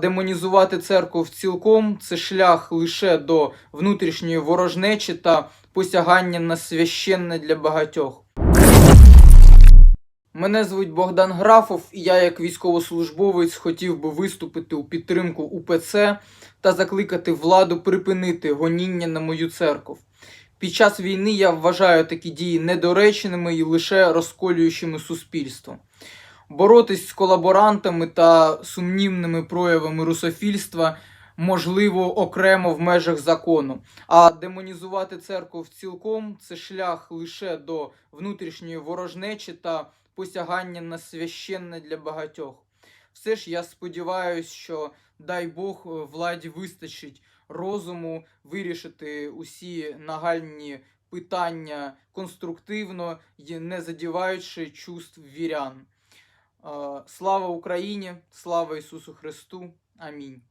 демонізувати церкву цілком це шлях лише до внутрішньої ворожнечі та посягання на священне для багатьох. Мене звуть Богдан Графов, і я, як військовослужбовець, хотів би виступити у підтримку УПЦ та закликати владу припинити гоніння на мою церкву. Під час війни я вважаю такі дії недоречними і лише розколюючими суспільство. Боротись з колаборантами та сумнівними проявами русофільства можливо окремо в межах закону. А демонізувати церкву цілком це шлях лише до внутрішньої ворожнечі та посягання на священне для багатьох. Все ж я сподіваюся, що дай Бог владі вистачить розуму вирішити усі нагальні питання конструктивно і не задіваючи чувств вірян. Слава Україні, слава Ісусу Христу. Амінь.